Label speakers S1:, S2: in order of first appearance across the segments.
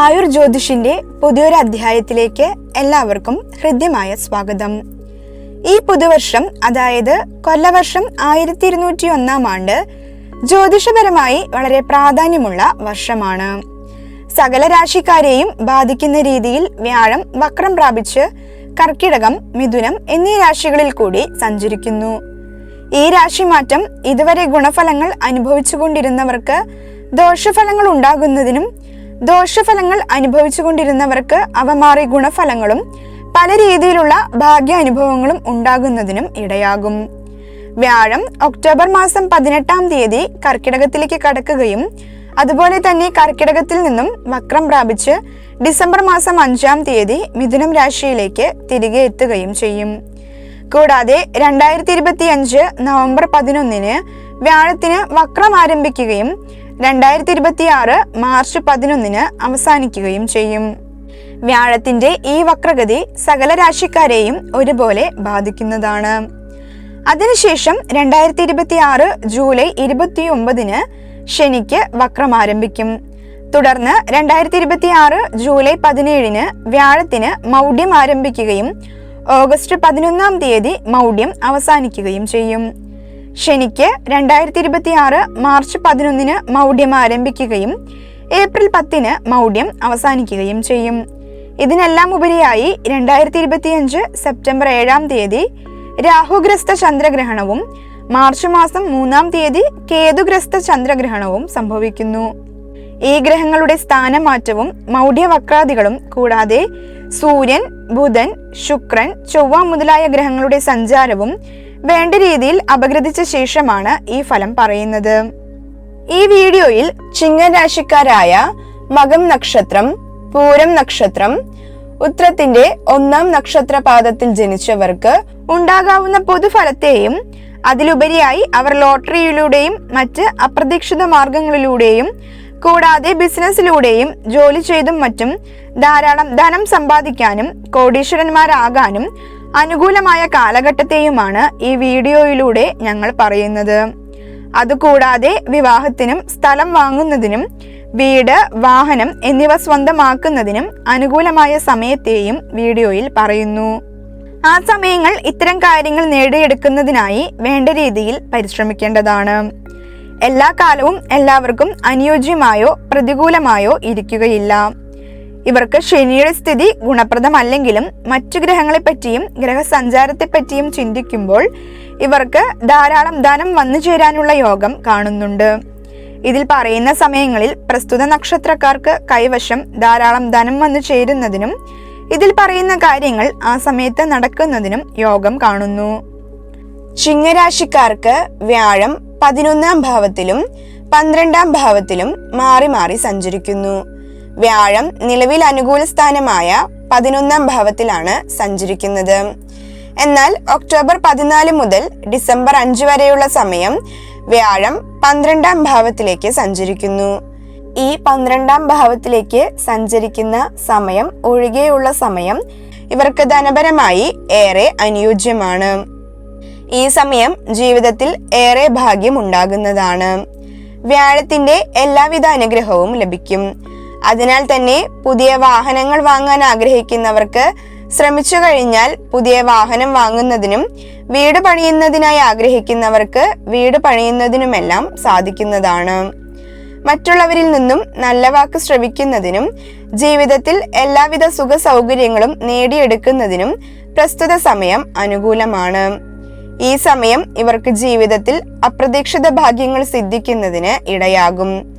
S1: ആയുർ ജ്യോതിഷിന്റെ പുതിയൊരു അധ്യായത്തിലേക്ക് എല്ലാവർക്കും ഹൃദ്യമായ സ്വാഗതം. ഈ പുതുവർഷം അതായത് കൊല്ലവർഷം ആയിരത്തി ഇരുന്നൂറ്റി ഒന്നാം ആണ്ട് ജ്യോതിഷപരമായി വളരെ പ്രാധാന്യമുള്ള വർഷമാണ്. സകല രാശിക്കാരെയും ബാധിക്കുന്ന രീതിയിൽ വ്യാഴം വക്രം പ്രാപിച്ച് കർക്കിടകം മിഥുനം എന്നീ രാശികളിൽ കൂടി സഞ്ചരിക്കുന്നു. ഈ രാശിമാറ്റം ഇതുവരെ ഗുണഫലങ്ങൾ അനുഭവിച്ചുകൊണ്ടിരുന്നവർക്ക് ദോഷഫലങ്ങൾ ഉണ്ടാകുന്നതിനും ദോഷഫലങ്ങൾ അനുഭവിച്ചുകൊണ്ടിരുന്നവർക്ക് അവ മാറി ഗുണഫലങ്ങളും പല രീതിയിലുള്ള ഭാഗ്യാനുഭവങ്ങളും ഉണ്ടാകുന്നതിനും ഇടയാകും. വ്യാഴം ഒക്ടോബർ മാസം പതിനെട്ടാം തീയതി കർക്കിടകത്തിലേക്ക് കടക്കുകയും അതുപോലെ തന്നെ കർക്കിടകത്തിൽ നിന്നും വക്രം പ്രാപിച്ച് ഡിസംബർ മാസം അഞ്ചാം തീയതി മിഥുനം രാശിയിലേക്ക് തിരികെ എത്തുകയും ചെയ്യും. കൂടാതെ രണ്ടായിരത്തി ഇരുപത്തി അഞ്ച് നവംബർ പതിനൊന്നിന് വ്യാഴത്തിന് വക്രം ആരംഭിക്കുകയും രണ്ടായിരത്തി ഇരുപത്തി ആറ് മാർച്ച് പതിനൊന്നിന് അവസാനിക്കുകയും ചെയ്യും. വ്യാഴത്തിന്റെ ഈ വക്രഗതി സകല രാശിക്കാരെയും ഒരുപോലെ ബാധിക്കുന്നതാണ്. അതിനുശേഷം രണ്ടായിരത്തി ഇരുപത്തി ആറ് ജൂലൈ ഇരുപത്തി ഒമ്പതിന് ശനിക്ക് വക്രം ആരംഭിക്കും. തുടർന്ന് രണ്ടായിരത്തി ഇരുപത്തി ആറ് ജൂലൈ പതിനേഴിന് വ്യാഴത്തിന് മൗഢ്യം ആരംഭിക്കുകയും ഓഗസ്റ്റ് പതിനൊന്നാം തീയതി മൗഢ്യം അവസാനിക്കുകയും ചെയ്യും. ശനിക്ക് രണ്ടായിരത്തി ഇരുപത്തി ആറ് മാർച്ച് പതിനൊന്നിന് മൗഢ്യം ആരംഭിക്കുകയും ഏപ്രിൽ പത്തിന് മൗഢ്യം അവസാനിക്കുകയും ചെയ്യും. ഇതിനെല്ലാം ഉപരിയായി രണ്ടായിരത്തി ഇരുപത്തിയഞ്ച് സെപ്റ്റംബർ ഏഴാം തീയതി രാഹുഗ്രസ്ത ചന്ദ്രഗ്രഹണവും മാർച്ച് മാസം മൂന്നാം തീയതി കേതുഗ്രസ്ത ചന്ദ്രഗ്രഹണവും സംഭവിക്കുന്നു. ഈ ഗ്രഹങ്ങളുടെ സ്ഥാനമാറ്റവും മൗഢ്യവക്രാദികളും കൂടാതെ സൂര്യൻ ബുധൻ ശുക്രൻ ചൊവ്വ മുതലായ ഗ്രഹങ്ങളുടെ സഞ്ചാരവും വേണ്ട രീതിയിൽ അപഗ്രഥിച്ച ശേഷമാണ് ഈ ഫലം പറയുന്നത്. ഈ വീഡിയോയിൽ ചിങ്ങരാശിക്കാരായ മകം നക്ഷത്രം പൂരം നക്ഷത്രം ഉത്രത്തിന്റെ ഒന്നാം നക്ഷത്രപാദത്തിൽ ജനിച്ചവർക്ക് ഉണ്ടാകാവുന്ന പൊതുഫലത്തെയും അതിലുപരിയായി അവർ ലോട്ടറിയിലൂടെയും മറ്റ് അപ്രതീക്ഷിത മാർഗങ്ങളിലൂടെയും കൂടാതെ ബിസിനസ്സിലൂടെയും ജോലി ചെയ്തും മറ്റും ധാരാളം ധനം സമ്പാദിക്കാനും കോടീശ്വരന്മാരാകാനും അനുകൂലമായ കാലഘട്ടത്തെയുമാണ് ഈ വീഡിയോയിലൂടെ ഞങ്ങൾ പറയുന്നത്. അതുകൂടാതെ വിവാഹത്തിനും സ്ഥലം വാങ്ങുന്നതിനും വീട് വാഹനം എന്നിവ സ്വന്തമാക്കുന്നതിനും അനുകൂലമായ സമയത്തെയും വീഡിയോയിൽ പറയുന്നു. ആ സമയങ്ങൾ ഇത്തരം കാര്യങ്ങൾ നേടിയെടുക്കുന്നതിനായി വേണ്ട രീതിയിൽ പരിശ്രമിക്കേണ്ടതാണ്. എല്ലാ കാലവും എല്ലാവർക്കും അനുയോജ്യമായോ പ്രതികൂലമായോ ഇരിക്കുകയില്ല. ഇവർക്ക് ശനിയുടെ സ്ഥിതി ഗുണപ്രദമല്ലെങ്കിലും മറ്റു ഗ്രഹങ്ങളെപ്പറ്റിയും ഗ്രഹസഞ്ചാരത്തെപ്പറ്റിയും ചിന്തിക്കുമ്പോൾ ഇവർക്ക് ധാരാളം ധനം വന്നു ചേരാനുള്ള യോഗം കാണുന്നുണ്ട്. ഇതിൽ പറയുന്ന സമയങ്ങളിൽ പ്രസ്തുത നക്ഷത്രക്കാർക്ക് കൈവശം ധാരാളം ധനം വന്നു ചേരുന്നതിനും ഇതിൽ പറയുന്ന കാര്യങ്ങൾ ആ സമയത്ത് നടക്കുന്നതിനും യോഗം കാണുന്നു. ചിങ്ങരാശിക്കാർക്ക് വ്യാഴം പതിനൊന്നാം ഭാവത്തിലും പന്ത്രണ്ടാം ഭാവത്തിലും മാറി മാറി സഞ്ചരിക്കുന്നു. വ്യാഴം നിലവിൽ അനുകൂല സ്ഥാനമായ പതിനൊന്നാം ഭാവത്തിലാണ് സഞ്ചരിക്കുന്നത്. എന്നാൽ ഒക്ടോബർ പതിനാല് മുതൽ ഡിസംബർ അഞ്ച് വരെയുള്ള സമയം വ്യാഴം പന്ത്രണ്ടാം ഭാവത്തിലേക്ക് സഞ്ചരിക്കുന്നു. ഈ പന്ത്രണ്ടാം ഭാവത്തിലേക്ക് സഞ്ചരിക്കുന്ന സമയം ഒഴികെയുള്ള സമയം ഇവർക്ക് ധനപരമായി ഏറെ അനുയോജ്യമാണ്. ഈ സമയം ജീവിതത്തിൽ ഏറെ ഭാഗ്യം ഉണ്ടാകുന്നതാണ്. വ്യാഴത്തിന്റെ എല്ലാവിധ അനുഗ്രഹവും ലഭിക്കും. അതിനാൽ തന്നെ പുതിയ വാഹനങ്ങൾ വാങ്ങാൻ ആഗ്രഹിക്കുന്നവർക്ക് ശ്രമിച്ചു കഴിഞ്ഞാൽ പുതിയ വാഹനം വാങ്ങുന്നതിനും വീട് പണിയുന്നതിനായി ആഗ്രഹിക്കുന്നവർക്ക് വീട് പണിയുന്നതിനുമെല്ലാം സാധിക്കുന്നതാണ്. മറ്റുള്ളവരിൽ നിന്നും നല്ല വാക്ക് ശ്രവിക്കുന്നതിനും ജീവിതത്തിൽ എല്ലാവിധ സുഖ സൗകര്യങ്ങളും നേടിയെടുക്കുന്നതിനും പ്രസ്തുത സമയം അനുകൂലമാണ്. ഈ സമയം ഇവർക്ക് ജീവിതത്തിൽ അപ്രതീക്ഷിത ഭാഗ്യങ്ങൾ സിദ്ധിക്കുന്നതിന് ഇടയാകും.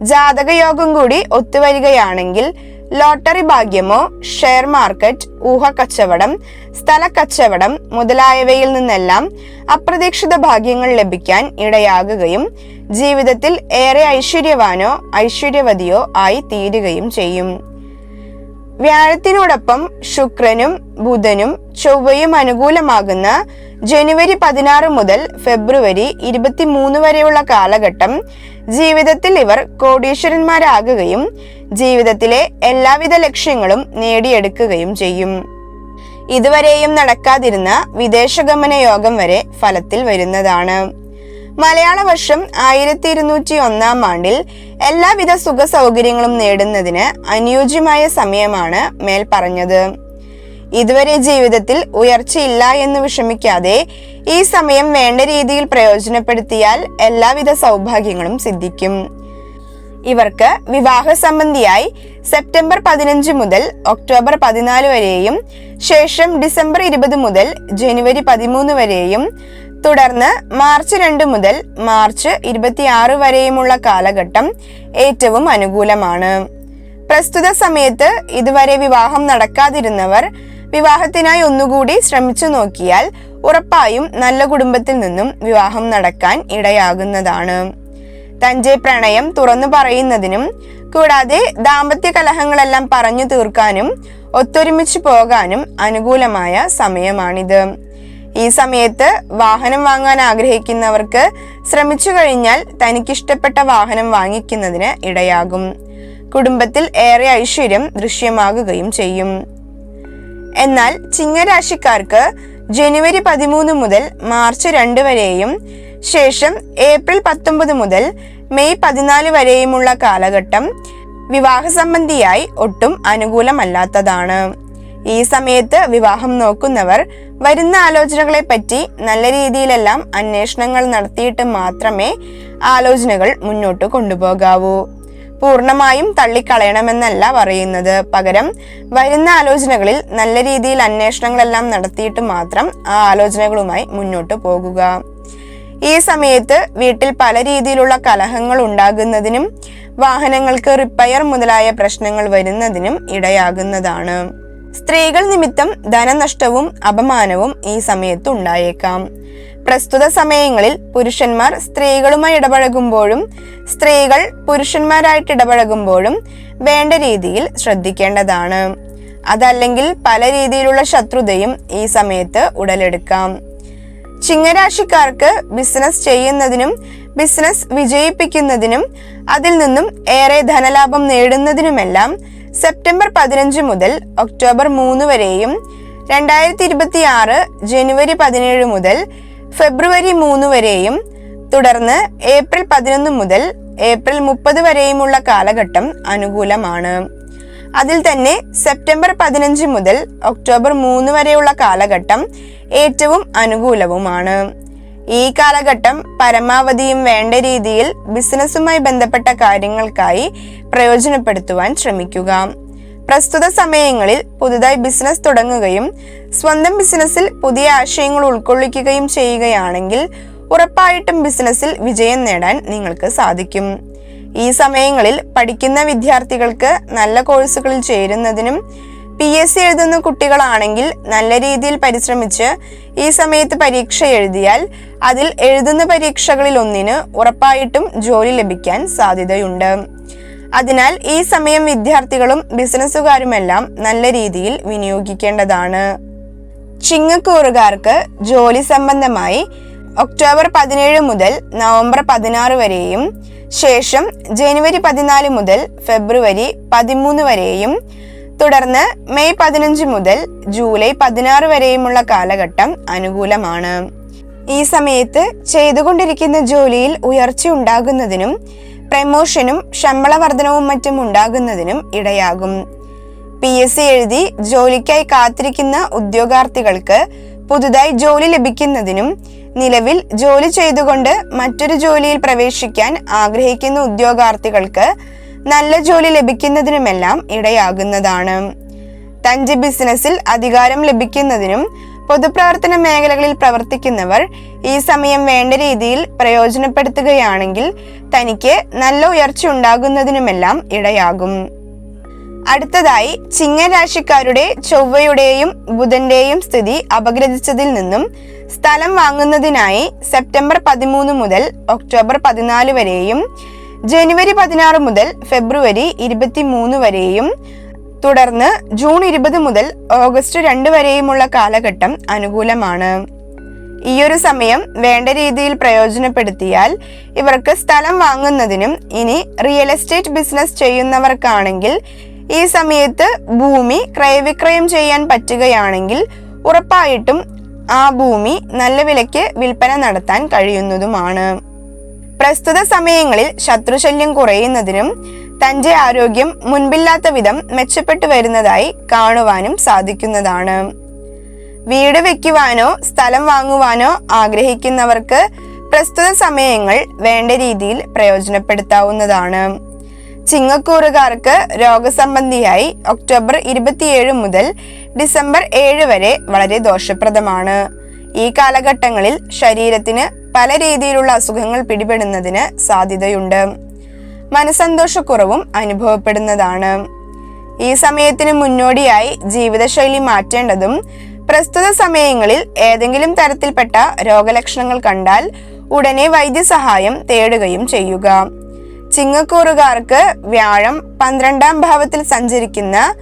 S1: ജാതകയോഗം കൂടി ഒത്തുവരികയാണെങ്കിൽ ലോട്ടറി ഭാഗ്യമോ ഷെയർ മാർക്കറ്റ് ഊഹ കച്ചവടം സ്ഥല കച്ചവടം മുതലായവയിൽ നിന്നെല്ലാം അപ്രതീക്ഷിത ഭാഗ്യങ്ങൾ ലഭിക്കാൻ ഇടയാകുകയും ജീവിതത്തിൽ ഏറെ ഐശ്വര്യവാനോ ഐശ്വര്യവതിയോ ആയി തീരുകയും ചെയ്യും. വ്യാഴത്തിനോടൊപ്പം ശുക്രനും ബുധനും ചൊവ്വയും അനുകൂലമാകുന്ന ജനുവരി പതിനാറ് മുതൽ ഫെബ്രുവരി ഇരുപത്തിമൂന്ന് വരെയുള്ള കാലഘട്ടം ജീവിതത്തിൽ ഇവർ കോടീശ്വരന്മാരാകുകയും ജീവിതത്തിലെ എല്ലാവിധ ലക്ഷ്യങ്ങളും നേടിയെടുക്കുകയും ചെയ്യും. ഇതുവരെയും നടക്കാതിരുന്ന വിദേശഗമന യോഗം വരെ ഫലത്തിൽ വരുന്നതാണ്. മലയാള വർഷം ആയിരത്തി ഇരുന്നൂറ്റി ഒന്നാം ആണ്ടിൽ എല്ലാവിധ സുഖ സൗകര്യങ്ങളും നേടുന്നതിന് അനുയോജ്യമായ സമയമാണ് മേൽ പറഞ്ഞത് ഇതുവരെ ജീവിതത്തിൽ ഉയർച്ചയില്ല എന്ന് വിഷമിക്കാതെ ഈ സമയം വേണ്ട രീതിയിൽ പ്രയോജനപ്പെടുത്തിയാൽ എല്ലാവിധ സൗഭാഗ്യങ്ങളും സിദ്ധിക്കും. ഇവർക്ക് വിവാഹ സംബന്ധിയായി സെപ്റ്റംബർ പതിനഞ്ച് മുതൽ ഒക്ടോബർ പതിനാല് വരെയും ശേഷം ഡിസംബർ ഇരുപത് മുതൽ ജനുവരി പതിമൂന്ന് വരെയും തുടർന്ന് മാർച്ച് രണ്ട് മുതൽ മാർച്ച് ഇരുപത്തിയാറ് വരെയുമുള്ള കാലഘട്ടം ഏറ്റവും അനുകൂലമാണ്. പ്രസ്തുത സമയത്ത് ഇതുവരെ വിവാഹം നടക്കാതിരുന്നവർ വിവാഹത്തിനായി ഒന്നുകൂടി ശ്രമിച്ചു നോക്കിയാൽ ഉറപ്പായും നല്ല കുടുംബത്തിൽ നിന്നും വിവാഹം നടക്കാൻ ഇടയാകുന്നതാണ്. തന്റെ പ്രണയം തുറന്നു പറയുന്നതിനും കൂടാതെ ദാമ്പത്യ കലഹങ്ങളെല്ലാം പറഞ്ഞു തീർക്കാനും ഒത്തൊരുമിച്ച് പോകാനും അനുകൂലമായ സമയമാണിത്. ഈ സമയത്ത് വാഹനം വാങ്ങാൻ ആഗ്രഹിക്കുന്നവർക്ക് ശ്രമിച്ചു കഴിഞ്ഞാൽ തനിക്കിഷ്ടപ്പെട്ട വാഹനം വാങ്ങിക്കുന്നതിന് ഇടയാകും. കുടുംബത്തിൽ ഏറെ ഐശ്വര്യം ദൃശ്യമാകുകയും ചെയ്യും. എന്നാൽ ചിങ്ങരാശിക്കാർക്ക് ജനുവരി പതിമൂന്ന് മുതൽ മാർച്ച് രണ്ട് വരെയും ശേഷം ഏപ്രിൽ പത്തൊമ്പത് മുതൽ മെയ് പതിനാല് വരെയുമുള്ള കാലഘട്ടം വിവാഹ സംബന്ധിയായി ഒട്ടും അനുകൂലമല്ലാത്തതാണ്. ഈ സമയത്ത് വിവാഹം നോക്കുന്നവർ വരുന്ന ആലോചനകളെ പറ്റി നല്ല രീതിയിലെല്ലാം അന്വേഷണങ്ങൾ നടത്തിയിട്ട് മാത്രമേ ആലോചനകൾ മുന്നോട്ട് കൊണ്ടുപോകാവൂ. പൂർണമായും തള്ളിക്കളയണമെന്നല്ല പറയുന്നത്. പകരം വരുന്ന ആലോചനകളിൽ നല്ല രീതിയിൽ അന്വേഷണങ്ങളെല്ലാം നടത്തിയിട്ട് മാത്രം ആ ആലോചനകളുമായി മുന്നോട്ട് പോകുക. ഈ സമയത്ത് വീട്ടിൽ പല രീതിയിലുള്ള കലഹങ്ങൾ ഉണ്ടാകുന്നതിനും വാഹനങ്ങൾക്ക് റിപ്പയർ മുതലായ പ്രശ്നങ്ങൾ വരുന്നതിനും ഇടയാകുന്നതാണ്. സ്ത്രീകൾ നിമിത്തം ധനനഷ്ടവും അപമാനവും ഈ സമയത്ത് ഉണ്ടായേക്കാം. പ്രസ്തുത സമയങ്ങളിൽ പുരുഷന്മാർ സ്ത്രീകളുമായി ഇടപഴകുമ്പോഴും സ്ത്രീകൾ പുരുഷന്മാരായിട്ട് ഇടപഴകുമ്പോഴും വേണ്ട രീതിയിൽ ശ്രദ്ധിക്കേണ്ടതാണ്. അതല്ലെങ്കിൽ പല രീതിയിലുള്ള ശത്രുതയും ഈ സമയത്ത് ഉടലെടുക്കാം. ചിങ്ങരാശിക്കാർക്ക് ബിസിനസ് ചെയ്യുന്നതിനും ബിസിനസ് വിജയിപ്പിക്കുന്നതിനും അതിൽ നിന്നും ഏറെ ധനലാഭം നേടുന്നതിനുമെല്ലാം സെപ്റ്റംബർ പതിനഞ്ച് മുതൽ ഒക്ടോബർ മൂന്ന് വരെയും രണ്ടായിരത്തി ഇരുപത്തി ആറ് ജനുവരി പതിനേഴ് മുതൽ ഫെബ്രുവരി മൂന്ന് വരെയും തുടർന്ന് ഏപ്രിൽ പതിനൊന്ന് മുതൽ ഏപ്രിൽ മുപ്പത് വരെയുമുള്ള കാലഘട്ടം അനുകൂലമാണ്. അതിൽ തന്നെ സെപ്റ്റംബർ പതിനഞ്ച് മുതൽ ഒക്ടോബർ മൂന്ന് വരെയുള്ള കാലഘട്ടം ഏറ്റവും അനുകൂലവുമാണ്. ഈ കാലഘട്ടം പരമാവധിയും വേണ്ട രീതിയിൽ ബിസിനസ്സുമായി ബന്ധപ്പെട്ട കാര്യങ്ങൾക്കായി പ്രയോജനപ്പെടുത്തുവാൻ ശ്രമിക്കുക. പ്രസ്തുത സമയങ്ങളിൽ പുതുതായി ബിസിനസ് തുടങ്ങുകയും സ്വന്തം ബിസിനസ്സിൽ പുതിയ ആശയങ്ങൾ ഉൾക്കൊള്ളിക്കുകയും ചെയ്യുകയാണെങ്കിൽ ഉറപ്പായിട്ടും ബിസിനസ്സിൽ വിജയം നേടാൻ നിങ്ങൾക്ക് സാധിക്കും. ഈ സമയങ്ങളിൽ പഠിക്കുന്ന വിദ്യാർത്ഥികൾക്ക് നല്ല കോഴ്സുകളിൽ ചേരുന്നതിനും പി എസ് സി എഴുതുന്ന കുട്ടികളാണെങ്കിൽ നല്ല രീതിയിൽ പരിശ്രമിച്ച് ഈ സമയത്ത് പരീക്ഷ എഴുതിയാൽ അതിൽ എഴുതുന്ന പരീക്ഷകളിൽ ഒന്നിന് ഉറപ്പായിട്ടും ജോലി ലഭിക്കാൻ സാധ്യതയുണ്ട്. അതിനാൽ ഈ സമയം വിദ്യാർത്ഥികളും ബിസിനസ്സുകാരുമെല്ലാം നല്ല രീതിയിൽ വിനിയോഗിക്കേണ്ടതാണ്. ചിങ്ങക്കൂറുകാർക്ക് ജോലി സംബന്ധമായി ഒക്ടോബർ പതിനേഴ് മുതൽ നവംബർ പതിനാറ് വരെയും ശേഷം ജനുവരി പതിനാല് മുതൽ ഫെബ്രുവരി പതിമൂന്ന് വരെയും തുടർന്ന് മെയ് പതിനഞ്ച് മുതൽ ജൂലൈ പതിനാറ് വരെയുമുള്ള കാലഘട്ടം അനുകൂലമാണ്. ഈ സമയത്ത് ചെയ്തുകൊണ്ടിരിക്കുന്ന ജോലിയിൽ ഉയർച്ച ഉണ്ടാകുന്നതിനും പ്രമോഷനും ശമ്പള വർധനവും മറ്റും ഉണ്ടാകുന്നതിനും ഇടയാകും. പി എസ് സി എഴുതി ജോലിക്കായി കാത്തിരിക്കുന്ന ഉദ്യോഗാർത്ഥികൾക്ക് പുതുതായി ജോലി ലഭിക്കുന്നതിനും നിലവിൽ ജോലി ചെയ്തുകൊണ്ട് മറ്റൊരു ജോലിയിൽ പ്രവേശിക്കാൻ ആഗ്രഹിക്കുന്ന ഉദ്യോഗാർത്ഥികൾക്ക് നല്ല ജോലി ലഭിക്കുന്നതിനുമെല്ലാം ഇടയാകുന്നതാണ്. തന്റെ ബിസിനസ്സിൽ അധികാരം ലഭിക്കുന്നതിനും പൊതുപ്രവർത്തന മേഖലകളിൽ പ്രവർത്തിക്കുന്നവർ ഈ സമയം വേണ്ട രീതിയിൽ പ്രയോജനപ്പെടുത്തുകയാണെങ്കിൽ തനിക്ക് നല്ല ഉയർച്ച ഉണ്ടാകുന്നതിനുമെല്ലാം ഇടയാകും. അടുത്തതായി ചിങ്ങരാശിക്കാരുടെ ചൊവ്വയുടെയും ബുധന്റെയും സ്ഥിതി അപഗ്രഥിച്ചതിൽ നിന്നും സ്ഥലം വാങ്ങുന്നതിനായി സെപ്റ്റംബർ പതിമൂന്ന് മുതൽ ഒക്ടോബർ പതിനാല് വരെയും ജനുവരി പതിനാറ് മുതൽ ഫെബ്രുവരി ഇരുപത്തി മൂന്ന് വരെയും തുടർന്ന് ജൂൺ ഇരുപത് മുതൽ ഓഗസ്റ്റ് രണ്ട് വരെയുമുള്ള കാലഘട്ടം അനുകൂലമാണ്. ഈ ഒരു സമയം വേണ്ട രീതിയിൽ പ്രയോജനപ്പെടുത്തിയാൽ ഇവർക്ക് സ്ഥലം വാങ്ങുന്നതിനും ഇനി റിയൽ എസ്റ്റേറ്റ് ബിസിനസ് ചെയ്യുന്നവർക്കാണെങ്കിൽ ഈ സമയത്ത് ഭൂമി ക്രയവിക്രയം ചെയ്യാൻ പറ്റുകയാണെങ്കിൽ ഉറപ്പായിട്ടും ആ ഭൂമി നല്ല വിലയ്ക്ക് വിൽപ്പന നടത്താൻ കഴിയുന്നതുമാണ്. പ്രസ്തുത സമയങ്ങളിൽ ശത്രുശല്യം കുറയുന്നതിനും തന്റെ ആരോഗ്യം മുൻപില്ലാത്ത വിധം മെച്ചപ്പെട്ടു വരുന്നതായി കാണുവാനും സാധിക്കുന്നതാണ്. വീട് വെക്കുവാനോ സ്ഥലം വാങ്ങുവാനോ ആഗ്രഹിക്കുന്നവർക്ക് പ്രസ്തുത സമയങ്ങൾ വേണ്ട രീതിയിൽ പ്രയോജനപ്പെടുത്താവുന്നതാണ്. ചിങ്ങക്കൂറുകാർക്ക് രോഗസംബന്ധിയായി ഒക്ടോബർ ഇരുപത്തിയേഴ് മുതൽ ഡിസംബർ ഏഴ് വരെ വളരെ ദോഷപ്രദമാണ്. ഈ കാലഘട്ടങ്ങളിൽ ശരീരത്തിന് പല രീതിയിലുള്ള അസുഖങ്ങൾ പിടിപെടുന്നതിന് സാധ്യതയുണ്ട്. മനസന്തോഷക്കുറവും അനുഭവപ്പെടുന്നതാണ്. ഈ സമയത്തിന് മുന്നോടിയായി ജീവിതശൈലി മാറ്റേണ്ടതും പ്രസ്തുത സമയങ്ങളിൽ ഏതെങ്കിലും തരത്തിൽപ്പെട്ട രോഗലക്ഷണങ്ങൾ കണ്ടാൽ ഉടനെ വൈദ്യസഹായം തേടുകയും ചെയ്യുക. ചിങ്ങക്കൂറുകാർക്ക് വ്യാഴം പന്ത്രണ്ടാം ഭാവത്തിൽ സഞ്ചരിക്കുന്ന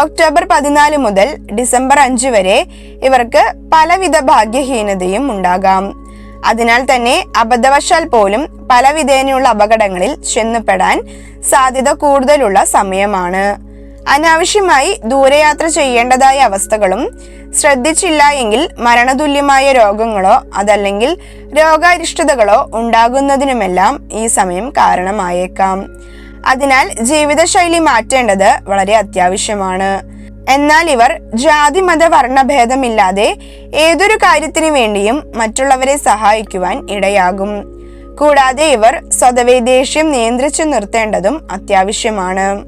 S1: ഒക്ടോബർ പതിനാല് മുതൽ ഡിസംബർ അഞ്ച് വരെ ഇവർക്ക് പലവിധ ഭാഗ്യഹീനതയും ഉണ്ടാകാം. അതിനാൽ തന്നെ അബദ്ധവശാൽ പോലും പലവിധേനയുള്ള അപകടങ്ങളിൽ ചെന്നുപെടാൻ സാധ്യത കൂടുതലുള്ള സമയമാണ്. അനാവശ്യമായി ദൂരയാത്ര ചെയ്യേണ്ടതായ അവസ്ഥകളും ശ്രദ്ധിച്ചില്ല എങ്കിൽ മരണതുല്യമായ രോഗങ്ങളോ അതല്ലെങ്കിൽ രോഗാരിഷ്ടതകളോ ഉണ്ടാകുന്നതിനുമെല്ലാം ഈ സമയം കാരണമായേക്കാം. അതിനാൽ ജീവിതശൈലി മാറ്റേണ്ടത് വളരെ അത്യാവശ്യമാണ്. എന്നാൽ ഇവർ ജാതി മത വർണഭേദമില്ലാതെ ഏതൊരു കാര്യത്തിനു വേണ്ടിയും മറ്റുള്ളവരെ സഹായിക്കുവാൻ ഇടയാകും. കൂടാതെ ഇവർ സ്വതവേ ദേഷ്യം നിയന്ത്രിച്ചു നിർത്തേണ്ടതും അത്യാവശ്യമാണ്.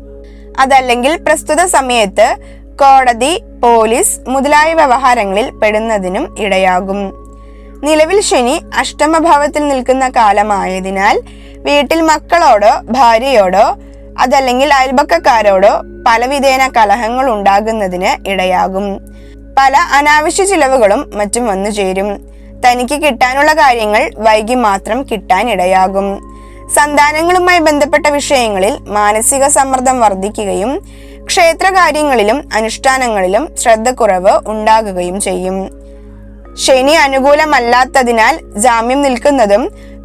S1: അതല്ലെങ്കിൽ പ്രസ്തുത സമയത്ത് കോടതി പോലീസ് മുതലായ വ്യവഹാരങ്ങളിൽ പെടുന്നതിനും ഇടയാകും. നിലവിൽ ശനി അഷ്ടമഭാവത്തിൽ നിൽക്കുന്ന കാലമായതിനാൽ വീട്ടിൽ മക്കളോടോ ഭാര്യയോടോ അതല്ലെങ്കിൽ അയൽപക്കക്കാരോടോ പലവിധേന കലഹങ്ങൾ ഉണ്ടാകുന്നതിന് ഇടയാകും. പല അനാവശ്യ ചിലവുകളും മറ്റും വന്നു ചേരും. തനിക്ക് കിട്ടാനുള്ള കാര്യങ്ങൾ വൈകി മാത്രം കിട്ടാൻ ഇടയാകും. സന്താനങ്ങളുമായി ബന്ധപ്പെട്ട വിഷയങ്ങളിൽ മാനസിക സമ്മർദ്ദം വർദ്ധിക്കുകയും ക്ഷേത്രകാര്യങ്ങളിലും അനുഷ്ഠാനങ്ങളിലും ശ്രദ്ധക്കുറവ് ഉണ്ടാകുകയും ചെയ്യും. ശനി അനുകൂലമല്ലാത്തതിനാൽ ജാമ്യം നിൽക്കുന്നതും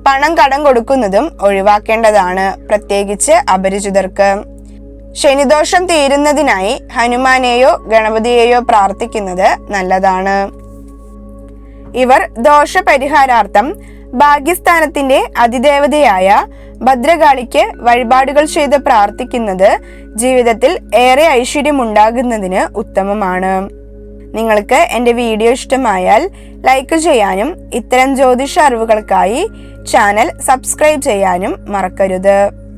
S1: പണം കടം കൊടുക്കുന്നതും ഒഴിവാക്കേണ്ടതാണ് പ്രത്യേകിച്ച് അപരിചിതർക്ക്. ശനിദോഷം തീരുന്നതിനായി ഹനുമാനെയോ ഗണപതിയെയോ പ്രാർത്ഥിക്കുന്നത് നല്ലതാണ്. ഇവർ ദോഷപരിഹാരാർത്ഥം ഭാഗ്യസ്ഥാനത്തിന്റെ അതിദേവതയായ ഭദ്രകാളിക്ക് വഴിപാടുകൾ ചെയ്ത് പ്രാർത്ഥിക്കുന്നത് ജീവിതത്തിൽ ഏറെ ഐശ്വര്യമുണ്ടാകുന്നതിന് ഉത്തമമാണ്. നിങ്ങൾക്ക് എന്റെ വീഡിയോ ഇഷ്ടമായാൽ ലൈക്ക് ചെയ്യാനും ഇത്തരം ജ്യോതിഷ അറിവുകൾക്കായി ചാനൽ സബ്സ്ക്രൈബ് ചെയ്യാനും മറക്കരുത്.